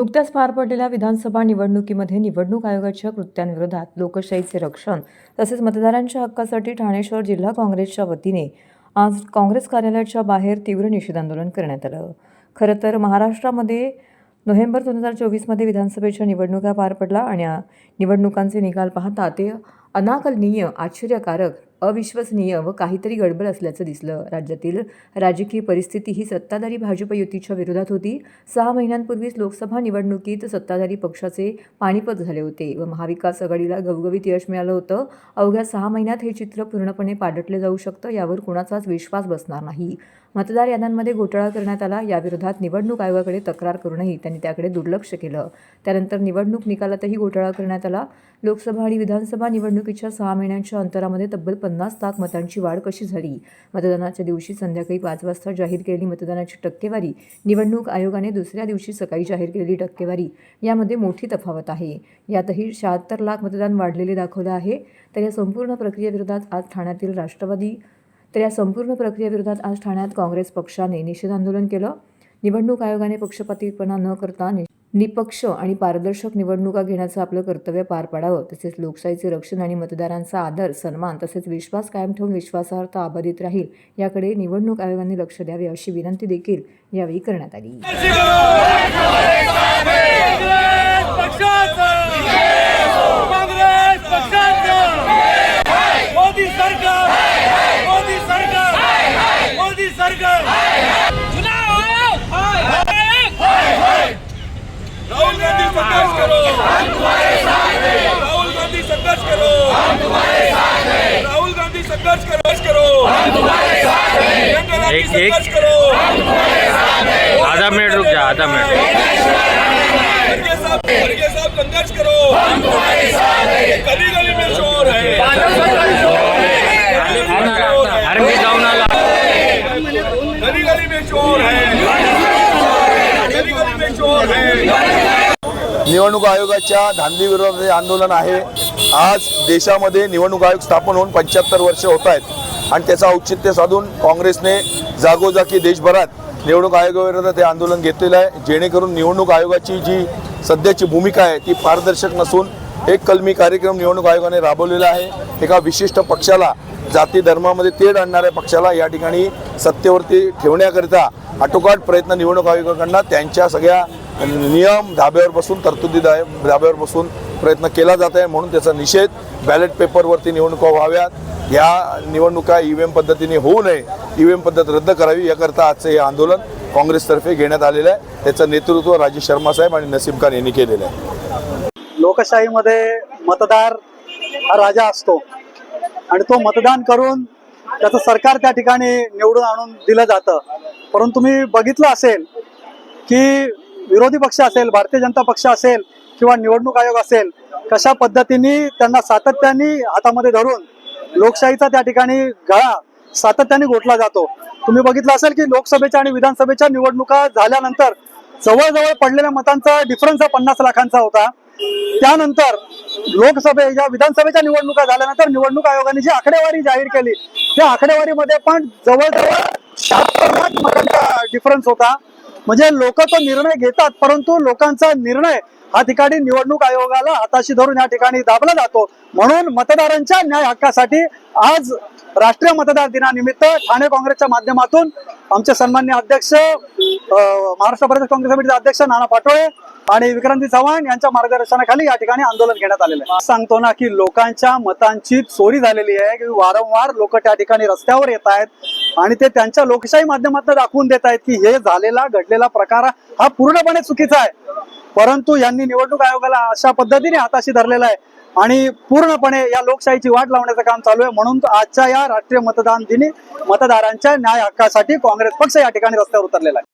नुकत्याच पार पडलेल्या विधानसभा निवडणुकीमध्ये निवडणूक आयोगाच्या कृत्यांविरोधात लोकशाहीचे रक्षण तसेच मतदारांच्या हक्कासाठी ठाणे शहर जिल्हा काँग्रेसच्या वतीने आज काँग्रेस कार्यालयाच्या बाहेर तीव्र निषेध आंदोलन करण्यात आलं. खरं तर महाराष्ट्रामध्ये नोव्हेंबर दोन हजार चोवीसमध्ये विधानसभेच्या निवडणुका पार पडला आणि या निवडणुकांचे निकाल पाहता ते अनाकलनीय आश्चर्यकारक अविश्वसनीय व काहीतरी गडबड असल्याचं दिसलं. राज्यातील राजकीय परिस्थिती ही सत्ताधारी भाजप युतीच्या विरोधात होती. सहा महिन्यांपूर्वीच लोकसभा निवडणुकीत सत्ताधारी पक्षाचे पाणीपत झाले होते व महाविकास आघाडीला गवगवीत यश मिळालं होतं. अवघ्या सहा महिन्यात हे चित्र पूर्णपणे पाडटले जाऊ शकतं यावर कुणाचाच विश्वास बसणार नाही. मतदार याद्यांमध्ये घोटाळा करण्यात आला. याविरोधात निवडणूक आयोगाकडे तक्रार करूनही त्यांनी त्याकडे दुर्लक्ष केलं. त्यानंतर निवडणूक निकालातही घोटाळा करण्यात आला. लोकसभा आणि विधानसभा निवडणुकीच्या सहा महिन्यांच्या अंतरामध्ये तब्बल पन्नास लाख मतांची वाढ कशी झाली? मतदानाच्या दिवशी संध्याकाळी पाच वाजता जाहीर केलेली मतदानाची टक्केवारी निवडणूक आयोगाने दुसऱ्या दिवशी सकाळी जाहीर केलेली टक्केवारी यामध्ये मोठी तफावत आहे. यातही शहात्तर लाख मतदान वाढलेले दाखवलं आहे. तर या संपूर्ण प्रक्रियेविरोधात आज ठाण्यातील राष्ट्रवादी तर या संपूर्ण प्रक्रियेविरोधात आज ठाण्यात काँग्रेस पक्षाने निषेध आंदोलन केलं. निवडणूक आयोगाने पक्षपातीपणा न करता निपक्ष आणि पारदर्शक निवडणुका घेण्याचं आपलं कर्तव्य पार पाडावं. तसेच लोकशाहीचे रक्षण आणि मतदारांचा आदर सन्मान तसेच विश्वास कायम ठेवून विश्वासार्हता अबाधित राहील याकडे निवडणूक आयोगाने लक्ष द्यावे अशी विनंती देखील यावेळी करण्यात आली. एक- एक- आधा मिनट रुक जा आधा मिनट. अरे मी जाऊन आला. निवडणूक आयोगाच्या धांदी विरोधात आंदोलन आहे. आज देशामध्ये निवडणूक आयोग स्थापन होऊन पंच्याहत्तर वर्ष होत आहेत. आणि त्याचं औचित्य साधून काँग्रेसने जागोजागी देशभरात निवडणूक आयोगाविरोधात हे आंदोलन घेतलेलं आहे. जेणेकरून निवडणूक आयोगाची जी सध्याची भूमिका आहे ती पारदर्शक नसून एक कलमी कार्यक्रम निवडणूक आयोगाने राबवलेला आहे. एका विशिष्ट पक्षाला जाती धर्मामध्ये तेढ आणणाऱ्या पक्षाला या ठिकाणी सत्तेवरती ठेवण्याकरिता आटोकाट प्रयत्न निवडणूक आयोगाकडनं त्यांच्या सगळ्या नियम धाब्यावर बसून तरतुदी धाब्यावर बसून प्रयत्न केला जात आहे. म्हणून त्याचा निषेध बॅलेट पेपरवरती निवडणुका व्हाव्यात. या निवडणुका ई व्ही एम पद्धतीने होऊ नये ई व्ही एम पद्धत रद्द करावी याकरता आजचं हे आंदोलन काँग्रेसतर्फे घेण्यात आलेलं आहे. त्याचं नेतृत्व राजेश शर्मा साहेब आणि नसीम खान यांनी केलेलं आहे. लोकशाहीमध्ये मतदार हा राजा असतो आणि तो मतदान करून त्याचं सरकार त्या ठिकाणी निवडून आणून दिलं जातं. परंतु मी बघितलं असेल की विरोधी पक्ष असेल भारतीय जनता पक्ष असेल किंवा निवडणूक आयोग असेल कशा पद्धतीने त्यांना सातत्याने हातामध्ये धरून लोकशाहीचा त्या ठिकाणी गळा सातत्याने घोटला जातो. तुम्ही बघितलं असेल की लोकसभेच्या आणि विधानसभेच्या निवडणुका झाल्यानंतर जवळजवळ पडलेल्या मतांचा डिफरन्स हा पन्नास लाखांचा होता. त्यानंतर लोकसभे या विधानसभेच्या निवडणुका झाल्यानंतर निवडणूक आयोगाने जी आकडेवारी जाहीर केली त्या आकडेवारीमध्ये पण जवळजवळ शहात्तर लाख मतांचा डिफरन्स होता. म्हणजे लोक तो निर्णय घेतात परंतु लोकांचा निर्णय हा ठिकाणी निवडणूक आयोगाला हाताशी धरून या ठिकाणी दाबला जातो. म्हणून मतदारांच्या न्याय हक्कासाठी आज राष्ट्रीय मतदार दिनानिमित्त ठाणे काँग्रेसच्या माध्यमातून आमचे सन्मान्य अध्यक्ष अं, महाराष्ट्र प्रदेश काँग्रेस समितीचे अध्यक्ष नाना पाटोळे आणि विक्रांती चव्हाण यांच्या मार्गदर्शनाखाली या ठिकाणी आंदोलन घेण्यात आलेलं आहे. सांगतो ना की लोकांच्या मतांची चोरी झालेली आहे की वारंवार लोक त्या ठिकाणी रस्त्यावर येत आहेत. आणि ते त्यांच्या लोकशाही माध्यमातून दाखवून देत आहेत की हे झालेला घडलेला प्रकार हा पूर्णपणे चुकीचा आहे. परंतु यांनी निवडणूक आयोगाला अशा पद्धतीने हाताशी धरलेला आहे आणि पूर्णपणे या लोकशाहीची वाट लावण्याचं काम चालू आहे. म्हणून आजच्या या राष्ट्रीय मतदान दिनी मतदारांच्या न्याय हक्कासाठी काँग्रेस पक्ष या ठिकाणी रस्त्यावर उतरलेला आहे.